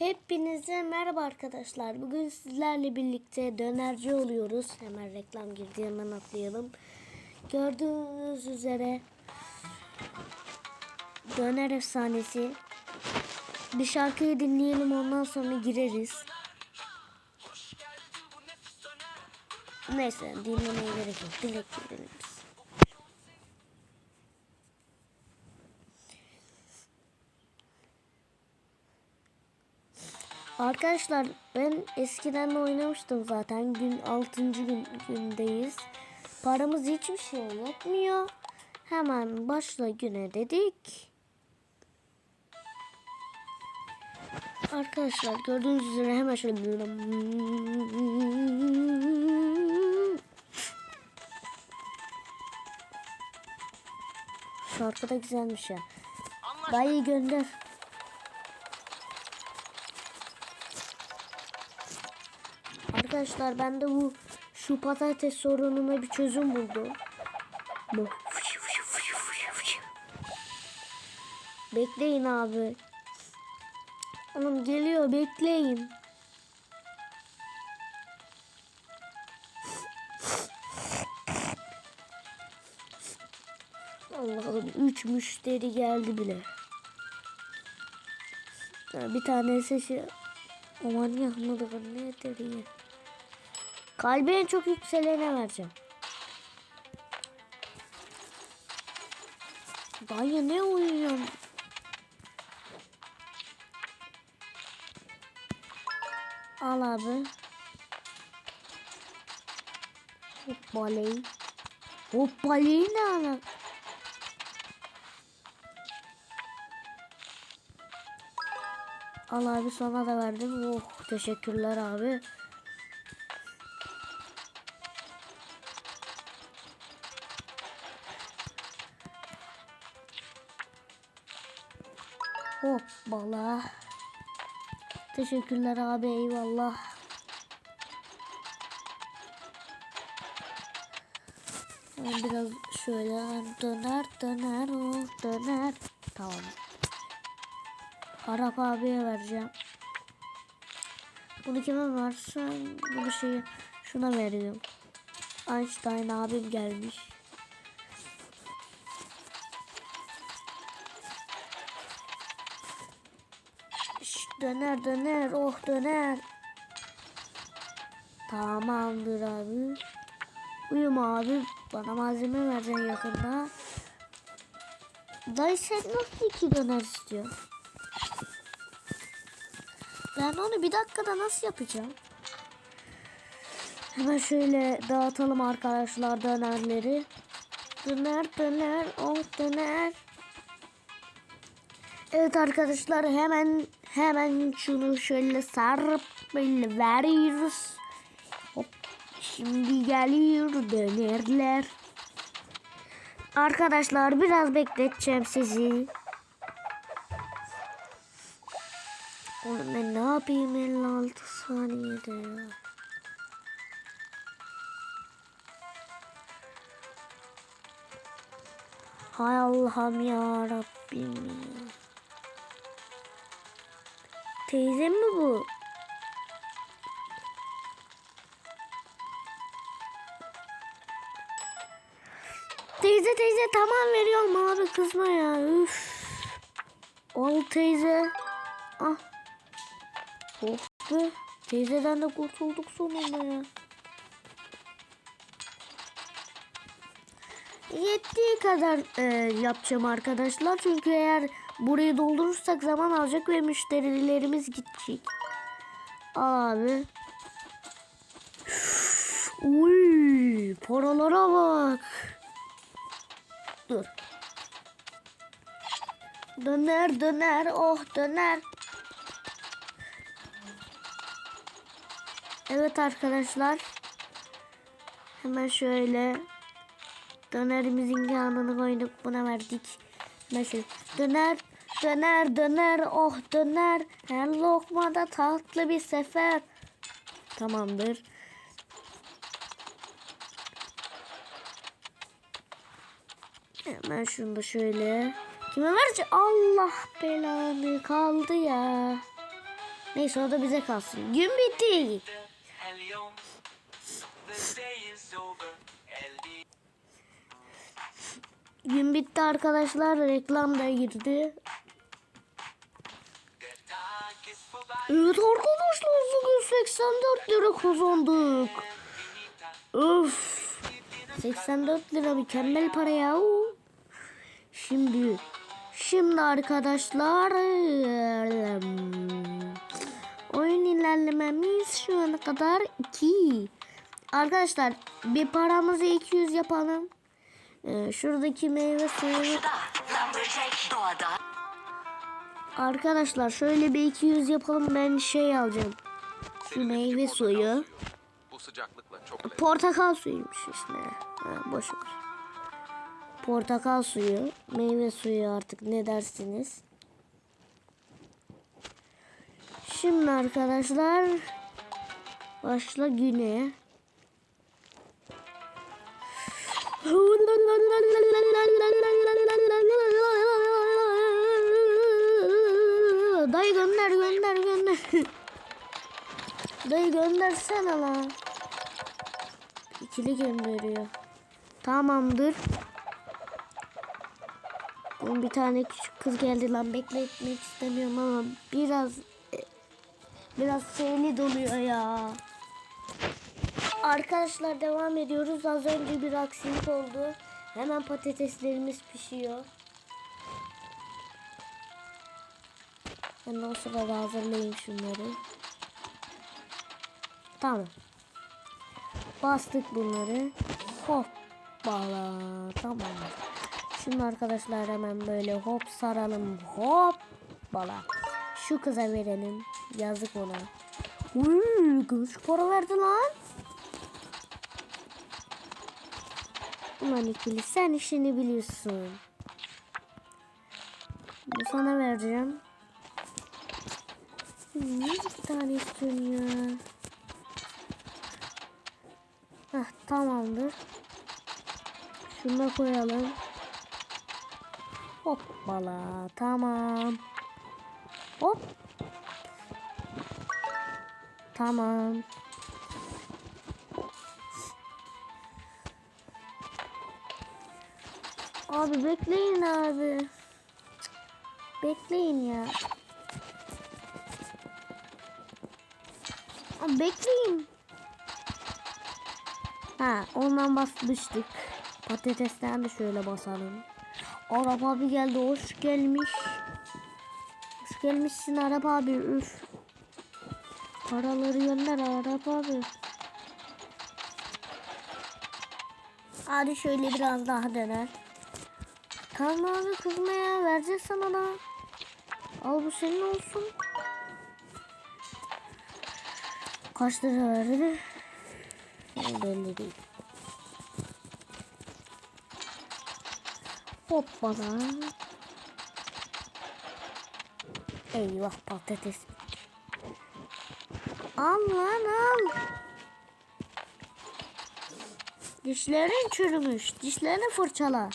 Hepinize merhaba arkadaşlar. Bugün sizlerle birlikte dönerci oluyoruz. Hemen reklam girdi hemen atlayalım. Gördüğünüz üzere döner efsanesi. Bir şarkıyı dinleyelim ondan sonra gireriz. Neyse dinlemeye gerek yok. Direkt girelim Arkadaşlar ben eskiden de oynamıştım zaten. Gün 6. gün gündeyiz. Paramız hiçbir şey yetmiyor. Hemen başla güne dedik. Arkadaşlar gördüğünüz üzere hemen şöyle Şarkı da güzelmiş ya. Dayı gönder. Arkadaşlar ben de bu şu patates sorununa bir çözüm buldum. Bu. Bekleyin abi. Oğlum geliyor bekleyin. Allah'ım 3 müşteri geldi bile. Ya Bir tanesi şey Aman yanmadı nedir ya. Kalbi çok yükselene vereceğim. Dayı ne uyuyorsun? Al abi. Hoppaleyi. Hoppaleyi ne ala? Al abi sana da verdim. Oh teşekkürler abi. Hoppala. Teşekkürler abi eyvallah. Biraz şöyle döner döner döner. Tamam. Arap abiye vereceğim. Bunu kime versem bunu şey şuna veriyorum. Einstein abim gelmiş. Döner döner oh döner. Tamamdır abi. Uyuma abi. Bana malzeme vereceksin yakında. Dayı sen nasıl iki döner istiyorsun? Ben onu bir dakikada nasıl yapacağım? Hemen şöyle dağıtalım arkadaşlar dönerleri. Döner döner oh döner. Evet arkadaşlar hemen hemen şunu şöyle sarıp böyle veriyoruz. Hop şimdi geliyor dönerler. Arkadaşlar biraz bekleteceğim sizi. Oğlum ben ne yapayım 56 saniyede ya. Hay Allah'ım ya Rabbim ya. Teyzem mi bu? Teyze teyze tamam veriyorum abi kızma ya. Üf. Ol teyze. Ah. Oh be. Teyzeden de kurtulduk sonunda ya. Yettiği kadar e, yapacağım arkadaşlar. Çünkü eğer burayı doldurursak zaman alacak ve müşterilerimiz gidecek. Abi. Uy, paralara bak. Dur. Döner döner oh döner. Evet arkadaşlar. Hemen şöyle dönerimizin yanını koyduk buna verdik. Şöyle döner Döner döner oh döner. Her lokmada tatlı bir sefer. Tamamdır. Hemen şunu da şöyle. Kime verici? Allah belanı kaldı ya. Neyse o da bize kalsın. Gün bitti. Gün bitti arkadaşlar. Reklam da girdi. Evet arkadaşlar bugün 84 lira kazandık. Öf. 84 lira mükemmel para ya. Şimdi şimdi arkadaşlar oyun ilerlememiz şu ana kadar 2. Arkadaşlar bir paramızı 200 yapalım. Ee, şuradaki meyve suyu doğada Arkadaşlar şöyle bir 200 yapalım ben şey alacağım. Şu meyve suyu. Bu sıcaklıkla çok lezzetli. Portakal suyuymuş işte. Ha, boş ver. Portakal suyu, meyve suyu artık ne dersiniz? Şimdi arkadaşlar başla güne. Göndersene lan. İkili gönderiyor. Tamamdır. Oğlum bir tane küçük kız geldi lan bekletmek istemiyorum ama biraz e, biraz şeyli doluyor ya. Arkadaşlar devam ediyoruz. Az önce bir aksilik oldu. Hemen patateslerimiz pişiyor. Ben o sırada hazırlayayım şunları. Tamam. Bastık bunları. Hoppala. Tamam. Şimdi arkadaşlar hemen böyle hop saralım. Hoppala. Şu kıza verelim. Yazık ona. Uy, kız para verdi lan. Ulan ikili sen işini biliyorsun. Bu sana vereceğim. Hmm, bir tane istiyorsun ya. Heh, tamamdır. Şunu koyalım. Hoppala tamam. Hop. Tamam. Abi bekleyin abi. Bekleyin ya. Abi bekleyin. Ha ondan basmıştık. Patatesten de şöyle basalım. Arap abi geldi hoş gelmiş. Hoş gelmişsin Arap abi üf. Paraları gönder Arap abi. Hadi şöyle biraz daha döner. Tamam abi kızma ya vereceğiz sana da. Al bu senin olsun. Kaç lira verdi? Yani belli değil. Hoppala. Eyvah patates. Al lan al. Dişlerin çürümüş. Dişlerini fırçala.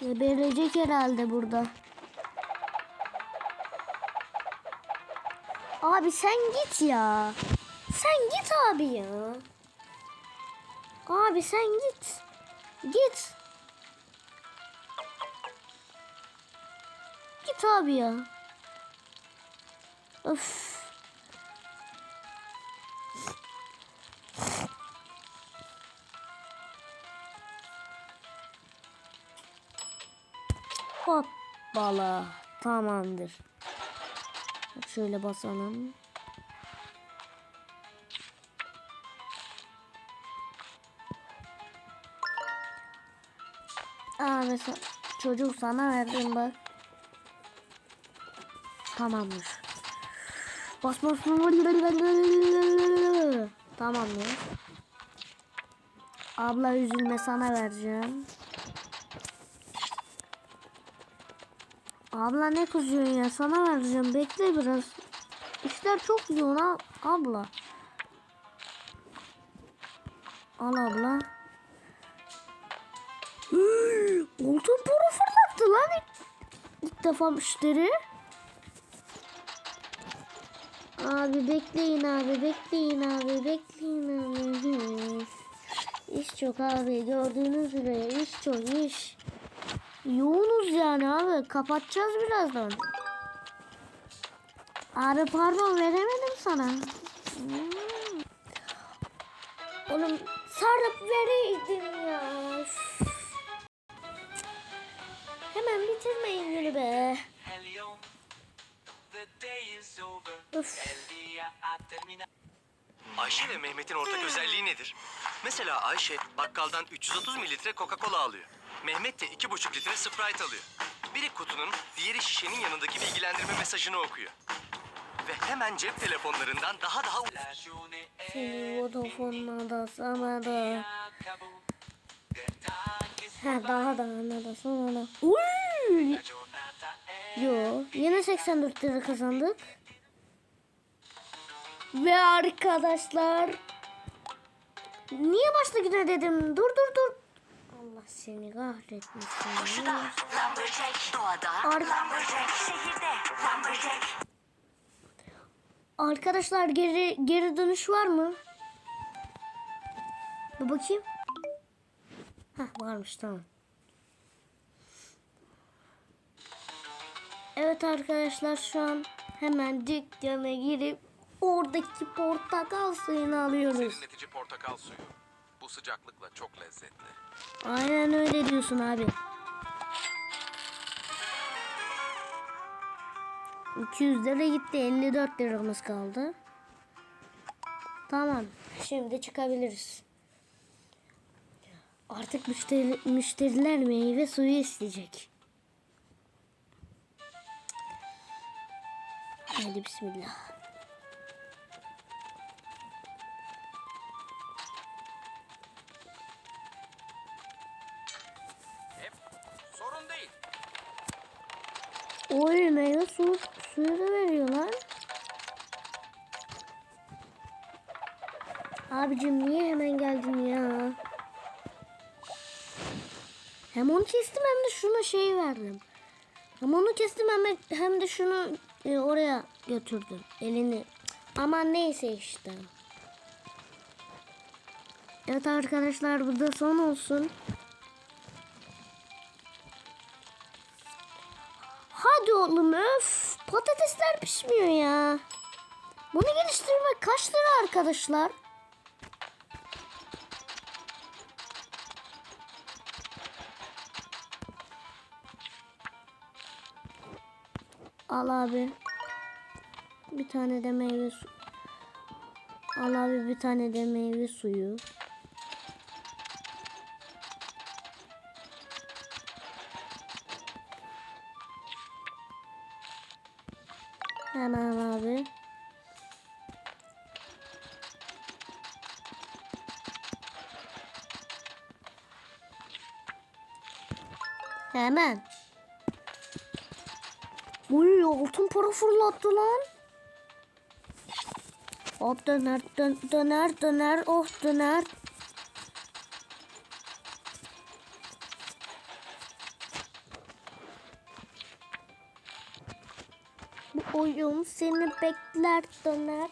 Geberecek herhalde burada. Abi sen git ya. Sen git abi ya. Abi sen git. Git. Git abi ya. Öf. Hoppala. Tamamdır. Şöyle basalım. Aa mesela çocuk sana verdim bak. Tamamdır. Bas bas. Tamamdır. Abla üzülme sana vereceğim. Abla ne kızıyorsun ya sana vereceğim bekle biraz. İşler çok yoğun ha abla. Al abla. Altın para fırlattı lan. defa müşteri. Abi bekleyin abi bekleyin abi bekleyin abi. İş çok abi gördüğünüz üzere iş çok iş. Yoğunuz yani abi kapatacağız birazdan. Abi pardon veremedim sana. Hmm. Oğlum sarıp vereydin ya. Üf. Hemen bitirmeyin günü be. Öf. Ayşe ve Mehmet'in ortak özelliği nedir? Mesela Ayşe bakkaldan 330 mililitre Coca-Cola alıyor. Mehmet de 2,5 litre Sprite alıyor. Biri kutunun, diğeri şişenin yanındaki bilgilendirme mesajını okuyor. Ve hemen cep telefonlarından daha daha Ha daha da ana Yo yine 84 lira kazandık. Ve arkadaşlar. Niye başta güne dedim? Dur dur dur. Allah seni kahretmesin. Koşuda Lumberjack. Doğada Ar- Lumberjack. Şehirde Lumberjack. Arkadaşlar geri geri dönüş var mı? Bir bakayım. Hah varmış tamam. Evet arkadaşlar şu an hemen dükkana girip oradaki portakal suyunu alıyoruz. Serinletici portakal suyu. Bu sıcaklıkla çok lezzetli. Aynen öyle diyorsun abi. 200 lira gitti 54 liramız kaldı. Tamam şimdi çıkabiliriz. Artık müşteri, müşteriler meyve suyu isteyecek. Hadi bismillah. Suyu, da veriyorlar. Abicim niye hemen geldin ya? Hem onu kestim hem de şuna şey verdim. Hem onu kestim hem de, hem de şunu e, oraya götürdüm. Elini. Ama neyse işte. Evet arkadaşlar bu da son olsun. Hadi oğlum öf. Patatesler pişmiyor ya. Bunu geliştirmek kaç lira arkadaşlar? Al abi. Bir tane de meyve su. Al abi bir tane de meyve suyu. Hemen. Uy altın para fırlattı lan. Hop döner dön, döner döner oh döner. Bu oyun seni bekler döner.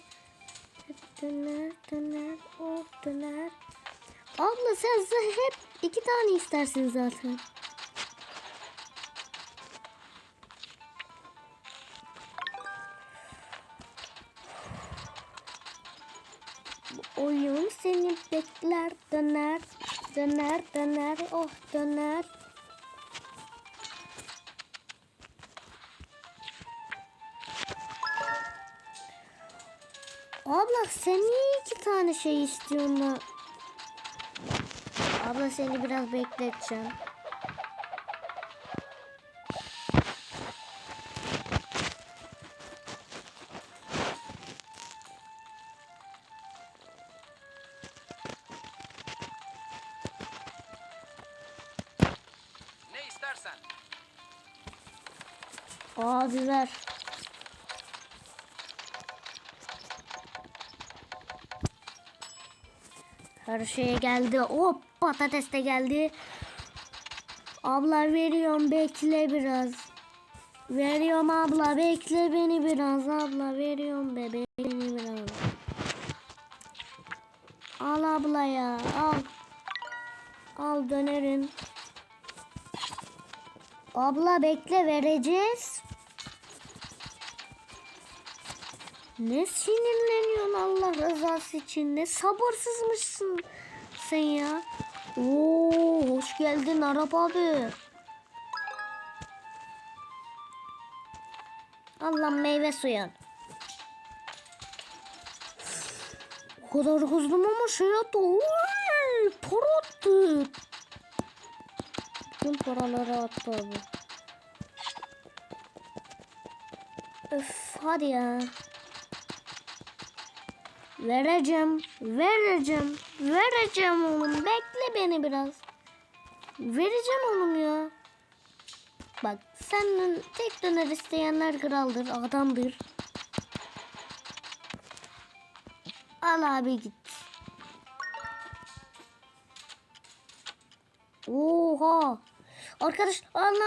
Döner döner oh döner. Abla sen hep iki tane istersin zaten. Oyun seni bekler döner. Döner döner oh döner. Abla sen niye iki tane şey istiyorsun? Abla seni biraz bekleteceğim. Abi ver. Her şeye geldi. Hop patates de geldi. Abla veriyorum bekle biraz. Veriyorum abla bekle beni biraz abla veriyorum bebe beni biraz. Al abla ya al. Al dönerim. Abla bekle vereceğiz. Ne sinirleniyorsun Allah rızası için? Ne sabırsızmışsın sen ya. Oo, hoş geldin Arap abi. Allah meyve suyun. O kadar kızdım ama şey attı. Oy, para attı. Tüm paraları attı abi. Öf hadi ya. Vereceğim, vereceğim, vereceğim oğlum. Bekle beni biraz. Vereceğim oğlum ya. Bak senden tek döner isteyenler kraldır, adamdır. Al abi git. Oha. Arkadaş anne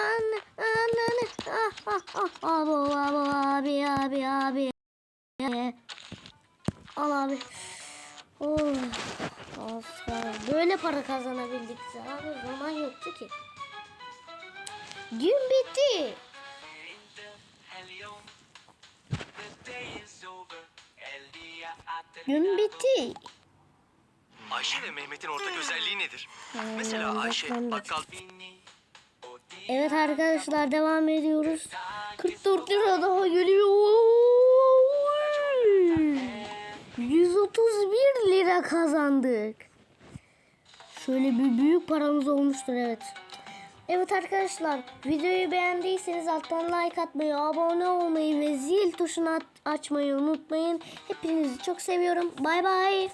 anne ah ah ah abi abi abi abi abi Al abi. Oh. Oscar. Böyle para kazanabildik. Abi zaman yoktu ki. Gün bitti. Gün bitti. Ayşe ve Mehmet'in ortak hmm. özelliği nedir? Hmm, Mesela Ayşe bakkal... Evet arkadaşlar devam ediyoruz. 44 lira daha geliyor. 131 lira kazandık. Şöyle bir büyük paramız olmuştur evet. Evet arkadaşlar videoyu beğendiyseniz alttan like atmayı, abone olmayı ve zil tuşunu açmayı unutmayın. Hepinizi çok seviyorum. Bay bay.